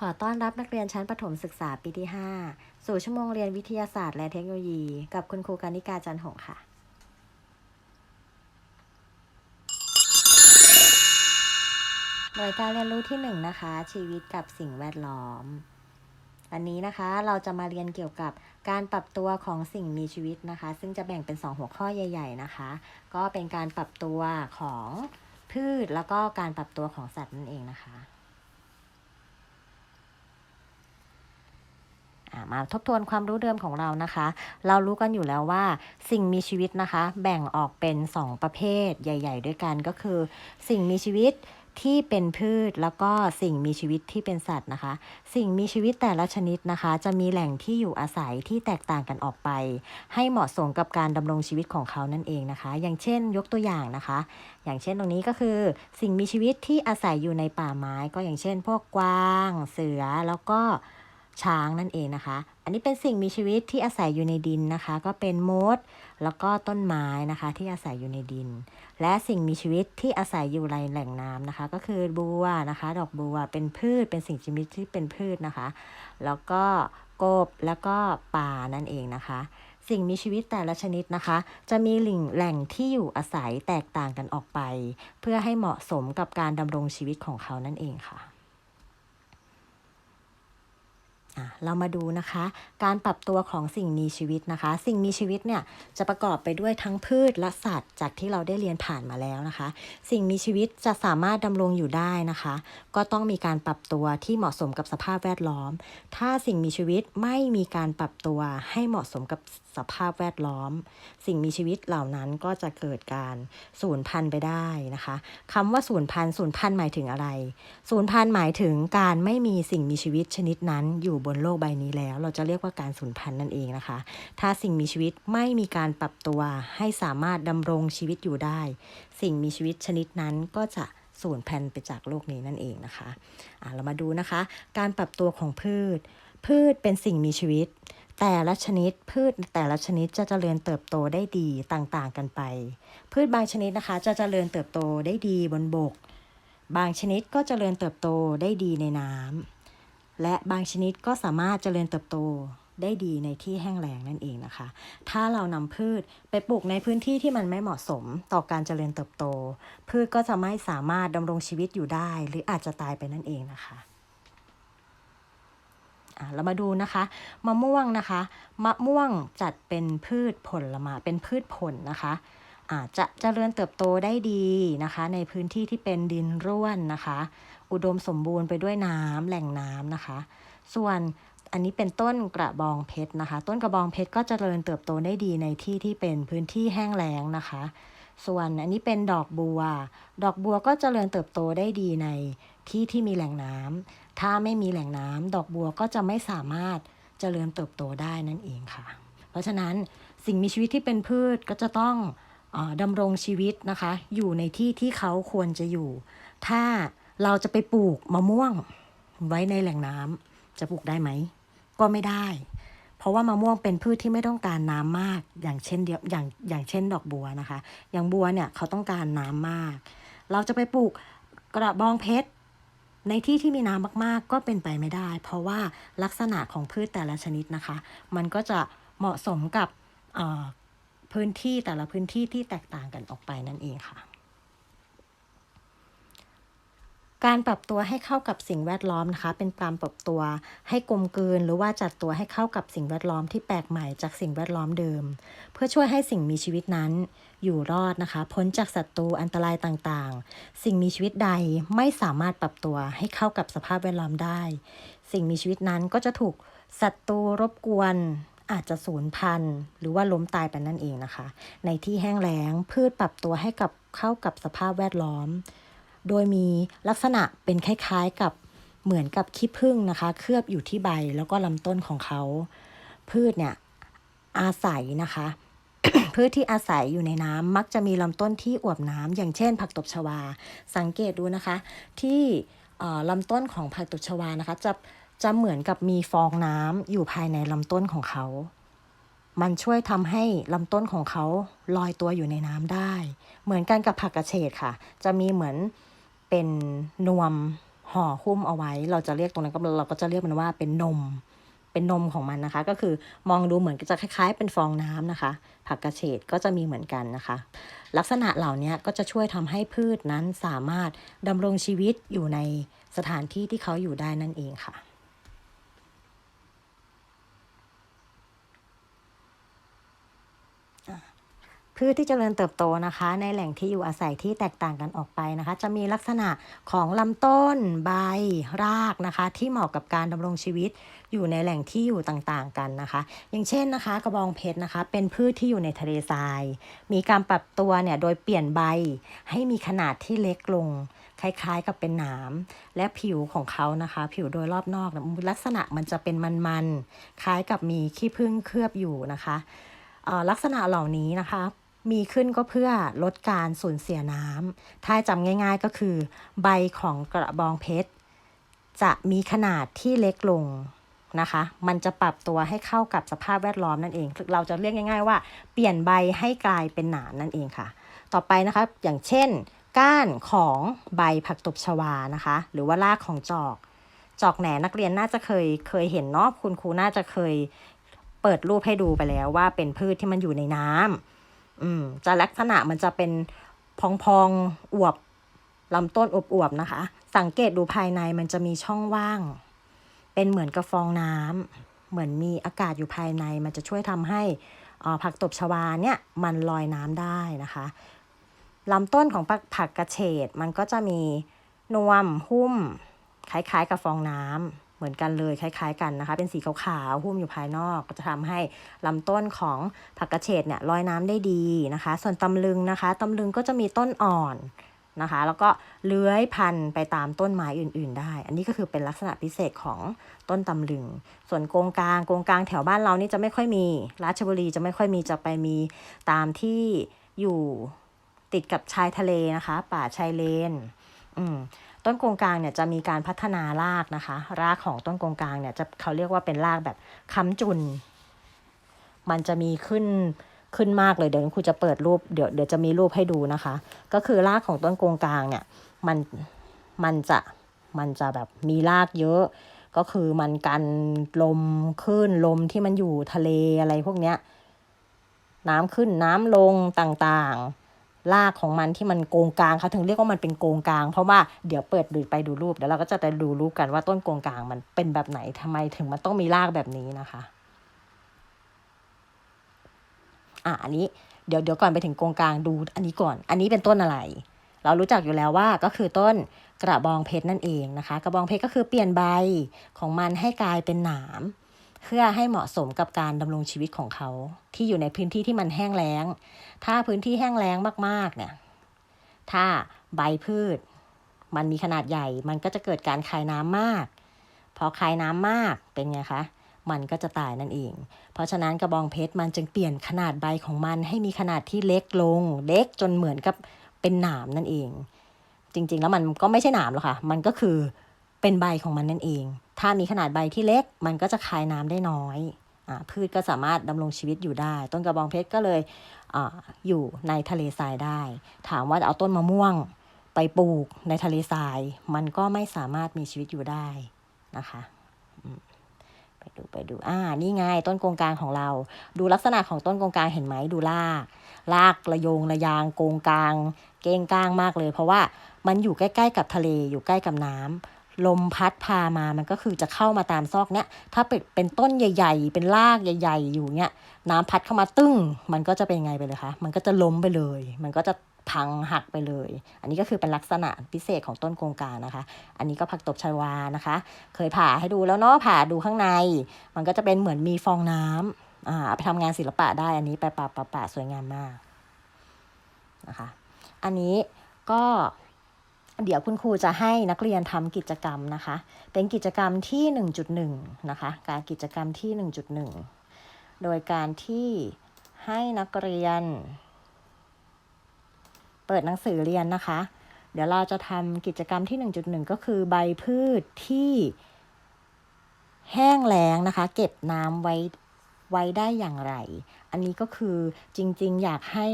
ขอต้อนรับนักเรียนชั้นประถมศึกษาปีที่ 5 สู่ชั่วโมงเรียนวิทยาศาสตร์และเทคโนโลยี กับคุณครูกานิกาจันหงค่ะ หน่วยการเรียนรู้ที่ 1 นะคะ ชีวิตกับสิ่งแวดล้อมอันนี้นะคะเราจะมาเรียนเกี่ยวกับการปรับตัวของสิ่งมีชีวิตนะคะ ซึ่งจะแบ่งเป็น 2 หัวข้อใหญ่ ๆ นะคะ ก็เป็นการปรับตัวของพืชแล้วก็การปรับตัวของสัตว์นั่นเองนะคะ อะ มาทบทวนความรู้เดิมของเรานะคะ เรารู้กันอยู่แล้วว่าสิ่งมีชีวิตนะคะ แบ่งออกเป็น 2 ประเภทใหญ่ ๆ ด้วยกันก็คือ สิ่งมีชีวิตที่เป็นพืชแล้วก็สิ่งมีชีวิตที่เป็นสัตว์นะคะ สิ่งมีชีวิตแต่ละชนิดนะคะ จะมีแหล่งที่อยู่อาศัยที่แตกต่างกันออกไป ให้เหมาะสมกับการดำรงชีวิตของเขานั่นเองนะคะ อย่างเช่น ยกตัวอย่างนะคะ อย่างเช่นตรงนี้ก็คือ สิ่งมีชีวิตที่อาศัยอยู่ในป่าไม้ ก็อย่างเช่น พวกกวาง เสือแล้วก็ ช้างนั่นเองนะคะ อันนี้เป็นสิ่งมีชีวิตที่อาศัยอยู่ในดินนะคะ ก็เป็นมด แล้วก็ต้นไม้นะคะ ที่อาศัยอยู่ในดิน และสิ่งมีชีวิตที่อาศัยอยู่ในแหล่งน้ำนะคะ ก็คือบัวนะคะ ดอกบัวเป็นพืช เป็นสิ่งมีชีวิตที่เป็นพืชนะคะ แล้วก็กบแล้วก็ปลานั่นเองนะคะ สิ่งมีชีวิตแต่ละชนิดนะคะ จะมีหลิงแหล่งที่อยู่อาศัยแตกต่างกันออกไป เพื่อให้เหมาะสมกับการดำรงชีวิตของเขานั่นเองค่ะ อะ เรามาดูนะคะ การปรับตัวของสิ่งมีชีวิตนะคะ สิ่งมีชีวิตเนี่ยจะประกอบไปด้วยทั้งพืชและสัตว์ จากที่เราได้เรียนผ่านมาแล้วนะคะ สิ่งมีชีวิตจะสามารถดำรงอยู่ได้นะคะ ก็ต้องมีการปรับตัวที่เหมาะสมกับสภาพแวดล้อม ถ้าสิ่งมีชีวิตไม่มีการปรับตัวให้เหมาะสมกับสภาพแวดล้อม สิ่งมีชีวิตเหล่านั้นก็จะเกิดการสูญพันธุ์ไปได้นะคะคำว่าสูญพันธุ์สูญพันธุ์หมายถึงอะไรสูญพันธุ์หมายถึงการไม่มีสิ่งมีชีวิตชนิดนั้นอยู่บนโลกใบนี้แล้ว เราจะเรียกว่าการสูญพันธุ์นั่นเองนะคะ ถ้าสิ่งมีชีวิตไม่มีการปรับตัวให้สามารถดำรงชีวิตอยู่ได้ สิ่งมีชีวิตชนิดนั้นก็จะสูญพันธุ์ไปจากโลกนี้นั่นเองนะคะะเรามาดูนะคะ การปรับตัวของพืช พืชเป็นสิ่งมีชีวิต แต่ละชนิดพืชแต่ละชนิดจะเจริญเติบโตได้ดีต่างๆกันไป พืชบางชนิดนะคะ จะเจริญเติบโตได้ดีบนบก บางชนิดก็เจริญเติบโตได้ดีในน้ำ และบางชนิดก็สามารถเจริญเติบโตได้ดีในที่แห้งแล้งนั่นเองนะคะ ถ้าเรานำพืชไปปลูกในพื้นที่ที่มันไม่เหมาะสมต่อการเจริญเติบโต พืชก็จะไม่สามารถดำรงชีวิตอยู่ได้ หรืออาจจะตายไปนั่นเองนะคะเรามาดูนะคะ มะม่วงนะคะ มะม่วงจัดเป็นพืชผลไม้เป็นพืชผลนะคะอาจจะเจริญเติบโตได้ดีนะคะ ในพื้นที่ที่เป็นดินร่วนนะคะ อุดมสมบูรณ์ไปด้วยน้ำแหล่งน้ำนะคะ ส่วนอันนี้เป็นต้นกระบองเพชรนะคะ ต้นกระบองเพชรก็เจริญเติบโตได้ดีในที่ที่เป็นพื้นที่แห้งแล้งนะคะ ส่วนอันนี้เป็นดอกบัว ดอกบัวก็เจริญเติบโตได้ดีในที่ที่มีแหล่งน้ำถ้าไม่มีแหล่งน้ำดอกบัวก็จะไม่สามารถเจริญเติบโตได้นั่นเองค่ะ เพราะฉะนั้นสิ่งมีชีวิตที่เป็นพืชก็จะต้องออดำรงชีวิตนะคะ อยู่ในที่ที่เขาควรจะอยู่ ถ้า เราจะไปปลูกมะม่วง ไว้ในแหล่งน้ำจะปลูกได้ไหม ก็ไม่ได้ เพราะว่ามะม่วงเป็นพืชที่ไม่ต้องการน้ำมาก อย่างเช่นเดียวอย่างอย่างเช่นดอกบัวนะคะ อย่างบัวเนี่ยเขาต้องการน้ำมาก เราจะไปปลูกกระบองเพชรในที่ที่มีน้ำมากๆ ก็เป็นไปไม่ได้ เพราะว่าลักษณะของพืชแต่ละชนิดนะคะ มันก็จะเหมาะสมกับพื้นที่แต่ละพื้นที่ที่แตกต่างกันออกไปนั่นเองค่ะ การปรับตัวให้เข้ากับสิ่งแวดล้อมนะคะ เป็นการปรับตัวให้กลมกลืน หรือว่าจัดตัวให้เข้ากับสิ่งแวดล้อมที่แปลกใหม่จากสิ่งแวดล้อมเดิม เพื่อช่วยให้สิ่งมีชีวิตนั้น อยู่รอดนะคะ พ้นจากศัตรูอันตรายต่างๆ สิ่งมีชีวิตใดไม่สามารถปรับตัวให้เข้ากับสภาพแวดล้อมได้ สิ่งมีชีวิตนั้นก็จะถูกศัตรูรบกวนอาจจะสูญพันธุ์หรือว่าล้มตายไปนั่นเองนะคะ ในที่แห้งแล้งพืชปรับตัวให้กับเข้ากับสภาพแวดล้อม โดยมีลักษณะเป็นคล้ายๆกับเหมือนกับขี้ผึ้งนะคะ เคลือบอยู่ที่ใบแล้วก็ลำต้นของเขา พืชเนี่ยอาศัยนะคะ พืชที่อาศัยอยู่ในน้ำมักจะมีลำต้นที่อวบน้ำอย่างเช่น ผักตบชวา สังเกตดูนะคะ ที่ลำต้นของผักตบชวานะคะ จะจะเหมือนกับมีฟองน้ำอยู่ภายในลำต้นของเขา มันช่วยทำให้ลำต้นของเขาลอยตัวอยู่ในน้ำได้ เหมือนกันกับผักกระเฉดค่ะ จะมีเหมือน เป็นนวมหห่อหุ้มเอาไว้ เราจะเรียกตรงนั้นก็เราก็จะเรียกมันว่าเป็นนม เป็นนมของมันนะคะ ก็คือมองดูเหมือนจะคล้ายๆ เป็นฟองน้ำนะคะ ผักกระเฉดก็จะมีเหมือนกันนะคะ ลักษณะเหล่านี้ก็จะช่วยทำให้พืชนั้นสามารถดำรงชีวิตอยู่ในสถานที่ที่เขาอยู่ได้นั่นเองค่ะ พืชที่เจริญเติบโตนะคะ ในแหล่งที่อยู่อาศัยที่แตกต่างกันออกไปนะคะ จะมีลักษณะของลำต้นใบรากนะคะ ที่เหมาะกับการดำรงชีวิตอยู่ในแหล่งที่อยู่ต่างๆกันนะคะ อย่างเช่นนะคะ กระบองเพชรนะคะ เป็นพืชที่อยู่ในทะเลทราย มีการปรับตัวเนี่ยโดยเปลี่ยนใบ ให้มีขนาดที่เล็กลง คล้ายๆกับเป็นหนามและผิวของเขานะคะ ผิวโดยรอบนอกเนี่ยลักษณะมันจะเป็นมันๆคล้ายกับมีขี้ผึ้งเคลือบอยู่นะคะลักษณะเหล่านี้นะคะ มีขึ้นก็เพื่อลดการสูญเสียน้ำถ้าจำง่ายๆก็คือ ใบของกระบองเพชร จะมีขนาดที่เล็กลงนะคะ มันจะปรับตัวให้เข้ากับสภาพแวดล้อมนั่นเอง เราจะเรียกง่าย ๆ ว่า เปลี่ยนใบให้กลายเป็นหนามนั่นเองค่ะ ต่อไปนะคะ อย่างเช่น ก้านของใบผักตบชวานะคะ หรือว่ารากของจอก จอกแหนนักเรียนน่าจะเคยเคยเห็นเนาะ คุณครูน่าจะเคยเปิดรูปให้ดูไปแล้วว่าเป็นพืชที่มันอยู่ในน้ำ อืมจะลักษณะมันจะเป็นพองๆอวบลำต้นอวบๆนะคะ สังเกตดูภายในมันจะมีช่องว่าง เป็นเหมือนกับฟองน้ำเหมือนมีอากาศอยู่ภายใน มันจะช่วยทำให้อ่าผักตบชวาเนี่ยมันลอยน้ำได้นะคะลำต้นของผักผักกระเฉดมันก็จะมีนวมหุ้มคล้ายๆกับฟองน้ำ เหมือนกันเลยคล้าย ๆ กันนะคะ เป็นสีขาวๆหุ้มอยู่ภายนอกก็จะทำให้ลำต้นของผักกระเฉดเนี่ยลอยน้ำได้ดีนะคะ ส่วนตำลึงนะคะตำลึงก็จะมีต้นอ่อนนะคะ แล้วก็เลื้อยพันไปตามต้นไม้อื่น ๆ ได้ อันนี้ก็คือเป็นลักษณะพิเศษของต้นตำลึง ส่วนโกงกลางโกงกลางแถวบ้านเรานี่จะไม่ค่อยมี ราชบุรีจะไม่ค่อยมีจะไปมีตามที่อยู่ติดกับชายทะเลนะคะ ป่าชายเลน อืม ต้นกงกลางเนี่ยจะมีการพัฒนารากนะคะ รากของต้นกงกลางเนี่ยจะเขาเรียกว่าเป็นรากแบบค้ำจุน มันจะมีขึ้นขึ้นมากเลยเดี๋ยวครูจะเปิดรูปเดี๋ยวเดี๋ยวจะมีรูปให้ดูนะคะ ก็คือรากของต้นกงกลางเนี่ยมันมันจะมันจะแบบมีรากเยอะ ก็คือมันกันลมขึ้นลมที่มันอยู่ทะเลอะไรพวกเนี้ย น้ำขึ้นน้ำลงต่างๆ รากของมันที่มันโกงกลางเขาถึงเรียกว่ามันเป็นโกงกลาง เพราะว่าเดี๋ยวเปิดดูไปดูรูปเดี๋ยวเราก็จะไปดูรูปกันว่าต้นโกงกลางมันเป็นแบบไหนทำไมถึงมันต้องมีรากแบบนี้นะคะอะอันนี้เดี๋ยวเดี๋ยวก่อนไปถึงโกงกลางดูอันนี้ก่อน อันนี้เป็นต้นอะไร เรารู้จักอยู่แล้วว่าก็คือต้นกระบองเพชรนั่นเองนะคะ กระบองเพชรก็คือเปลี่ยนใบของมันให้กลายเป็นหนาม เพื่อให้เหมาะสมกับการดำรงชีวิตของเขา ที่อยู่ในพื้นที่ที่มันแห้งแล้ง ถ้าพื้นที่แห้งแล้งมากๆเนี่ย ถ้าใบพืช มันมีขนาดใหญ่ มันก็จะเกิดการคายน้ำมาก พอคายน้ำมากเป็นไงคะ มันก็จะตายนั่นเอง เพราะฉะนั้นกระบองเพชรมันจึงเปลี่ยนขนาดใบของมันให้มีขนาดที่เล็กลง เล็กจนเหมือนกับเป็นหนามนั่นเอง จริง ๆ แล้วมันก็ไม่ใช่หนามหรอกค่ะ มันก็คือเป็นใบของมันนั่นเอง ถ้ามีขนาดใบที่เล็ก มันก็จะคายน้ำได้น้อยอพืชก็สามารถดำรงชีวิตอยู่ได้ ต้นกระบองเพชรก็เลยออยู่ในทะเลทรายได้ ถามว่าเอาต้นมะม่วงไปปลูกในทะเลทราย มันก็ไม่สามารถมีชีวิตอยู่ได้นะคะไปดูไปดูอ่านี่ไงต้นกงกลางของเรา ดูลักษณะของต้นกงกลางเห็นไหมดูรากรากระโยงระยางโกงกลาง เก้งก้างมากเลย เพราะว่ามันอยู่ใกล้ ๆ กับทะเลอยู่ใกล้กับน้ำ ลมพัดพามามันก็คือจะเข้ามาตามซอกเนี้ย ถ้าเป็นเป็นต้นใหญ่ ๆ เป็นรากใหญ่ ๆ อยู่เนี้ยน้ำพัดเข้ามาตึ้ง มันก็จะเป็นไงไปเลยคะ มันก็จะล้มไปเลย มันก็จะพังหักไปเลย อันนี้ก็คือเป็นลักษณะพิเศษของต้นโกงกานะคะ อันนี้ก็ผักตบชวานะคะ เคยผ่าให้ดูแล้วเนาะ ผ่าดูข้างใน มันก็จะเป็นเหมือนมีฟองน้ำอ่าเอาไปทำงานศิลปะได้ อันนี้ไปปะปะปะสวยงามมากนะคะ อันนี้ก็ เดี๋ยวคุณครูจะให้นักเรียนทำกิจกรรมนะคะ เป็นกิจกรรมที่ 1.1 นะคะ การกิจกรรมที่ 1.1 โดยการที่ให้นักเรียน เปิดหนังสือเรียนนะคะ เดี๋ยวเราจะทำกิจกรรมที่ 1.1 ก็คือใบพืชที่แห้งแล้งนะคะ เก็บน้ำไว้ไว้ได้อย่างไร อันนี้ก็คือจริงๆ อยากให้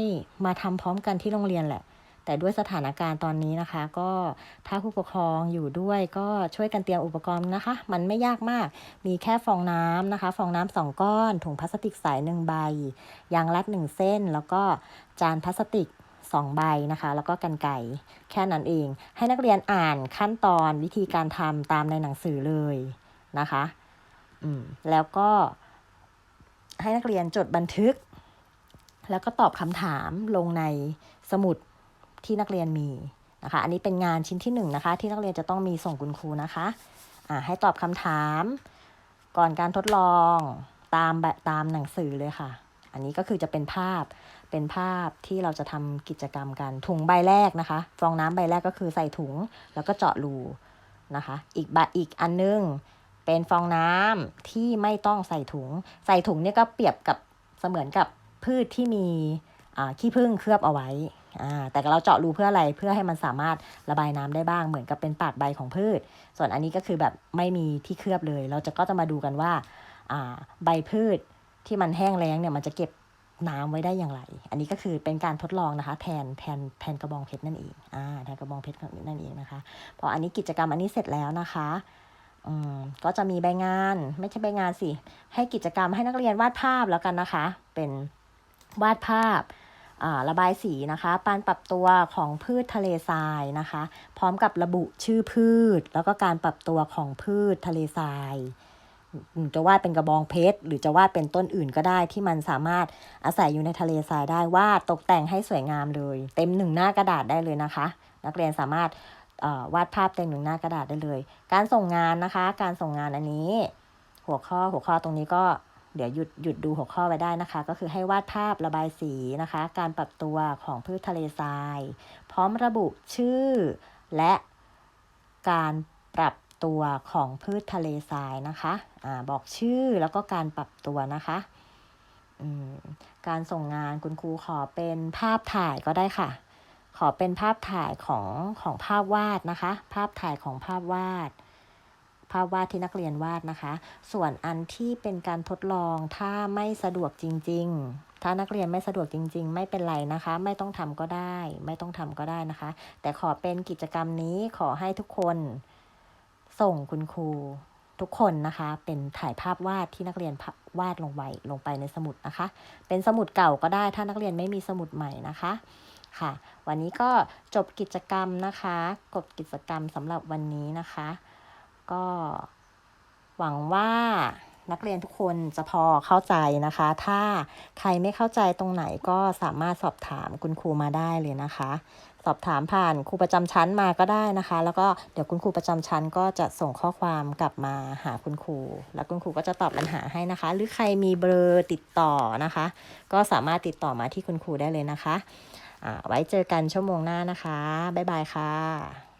มาทำพร้อมกันที่โรงเรียนแหละ แต่ด้วยสถานการณ์ตอนนี้นะคะ ก็ถ้าผู้ปกครองอยู่ด้วยก็ช่วยกันเตรียมอุปกรณ์นะคะ มันไม่ยากมาก มีแค่ฟองน้ำนะคะ ฟองน้ำสองก้อน ถุงพลาสติกใสหนึ่งใบ ยางรัดหนึ่งเส้น แล้วก็จานพลาสติกสองใบนะคะ แล้วก็กันไก่แค่นั้นเอง ให้นักเรียนอ่านขั้นตอนวิธีการทำตามในหนังสือเลยนะคะอืมแล้วก็ให้นักเรียนจดบันทึก แล้วก็ตอบคำถามลงในสมุด ที่นักเรียนมีนะคะ อันนี้เป็นงานชิ้นที่หนึ่งนะคะ ที่นักเรียนจะต้องมีส่งคุณครูนะคะอ่าให้ตอบคำถาม ก่อนการทดลองตามแบบตามหนังสือเลยค่ะ อันนี้ก็คือจะเป็นภาพเป็นภาพที่เราจะทำกิจกรรมกันถุงใบแรกนะคะ ฟองน้ำใบแรกก็คือใส่ถุงแล้วก็เจาะรูนะคะ อีกบอีกอันนึงเป็นฟองน้ำที่ไม่ต้องใส่ถุง ใส่ถุงเนี่ยก็เปรียบกับเสมือนกับพืชที่มีขี้ผึ้งเคลือบเอาไว้ แต่เราเจาะรูเพื่ออะไรเพื่อให้มันสามารถระบายน้ำได้บ้างเหมือนกับเป็นปากใบของพืช ส่วนอันนี้ก็คือแบบไม่มีที่เคลือบเลย เราจะก็จะมาดูกันว่าอ่าใบพืชที่มันแห้งแล้งเนี่ยมันจะเก็บน้ำไว้ได้อย่างไร อันนี้ก็คือเป็นการทดลองนะคะ แทนแทนแทนกระบองเพชรนั่นเองอ่าแทนกระบองเพชรนั่นเองนะคะ พออันนี้กิจกรรมอันนี้เสร็จแล้วนะคะอืมก็จะมีใบงาน ไม่ใช่ใบงานสิ ให้กิจกรรมให้นักเรียนวาดภาพแล้วกันนะคะ เป็นวาดภาพ ระบายสีนะคะการปรับตัวของพืชทะเลทรายนะคะ พร้อมกับระบุชื่อพืช แล้วก็การปรับตัวของพืชทะเลทรายจะวาดเป็นกระบองเพชรหรือจะวาดเป็นต้นอื่นก็ได้ที่มันสามารถอาศัยอยู่ในทะเลทรายได้วาดตกแต่งให้สวยงามเลย เต็มหนึ่งหน้ากระดาษได้เลยนะคะ นักเรียนสามารถวาดภาพเต็มหนึ่งหน้ากระดาษได้เลย การส่งงานนะคะ การส่งงานอันนี้ หัวข้อหัวข้อตรงนี้ก็ เดี๋ยวหยุดหยุดดูหัวข้อไว้ได้นะคะ ก็คือให้วาดภาพระบายสีนะคะ การปรับตัวของพืชทะเลทราย พร้อมระบุชื่อ และการปรับตัวของพืชทะเลทรายนะคะอาบอกชื่อแล้วก็การปรับตัวนะคะการส่งงานคุณครูขอเป็นภาพถ่ายก็ได้ค่ะ ขอเป็นภาพถ่ายของของภาพวาดนะคะ ภาพถ่ายของภาพวาด ภาพวาดที่นักเรียนวาดนะคะ ส่วนอันที่เป็นการทดลองถ้าไม่สะดวกจริง ๆ ถ้านักเรียนไม่สะดวกจริง ๆ ไม่เป็นไรนะคะ ไม่ต้องทำก็ได้ ไม่ต้องทำก็ได้นะคะ แต่ขอเป็นกิจกรรมนี้ขอให้ทุกคนส่งคุณครูทุกคนนะคะ เป็นถ่ายภาพวาดที่นักเรียนวาดลงไว้ลงไปในสมุดนะคะ เป็นสมุดเก่าก็ได้ถ้านักเรียนไม่มีสมุดใหม่นะคะค่ะ วันนี้ก็จบกิจกรรมนะคะ กบกิจกรรมสำหรับวันนี้นะคะ ก็หวังว่านักเรียนทุกคนจะพอเข้าใจนะคะ ถ้าใครไม่เข้าใจตรงไหนก็สามารถสอบถามคุณครูมาได้เลยนะคะ สอบถามผ่านครูประจำชั้นมาก็ได้นะคะ แล้วก็เดี๋ยวคุณครูประจำชั้นก็จะส่งข้อความกลับมาหาคุณครู แล้วคุณครูก็จะตอบปัญหาให้นะคะ หรือใครมีเบอร์ติดต่อนะคะ ก็สามารถติดต่อมาที่คุณครูได้เลยนะคะอ่าไว้เจอกันชั่วโมงหน้านะคะ บ๊ายบายค่ะ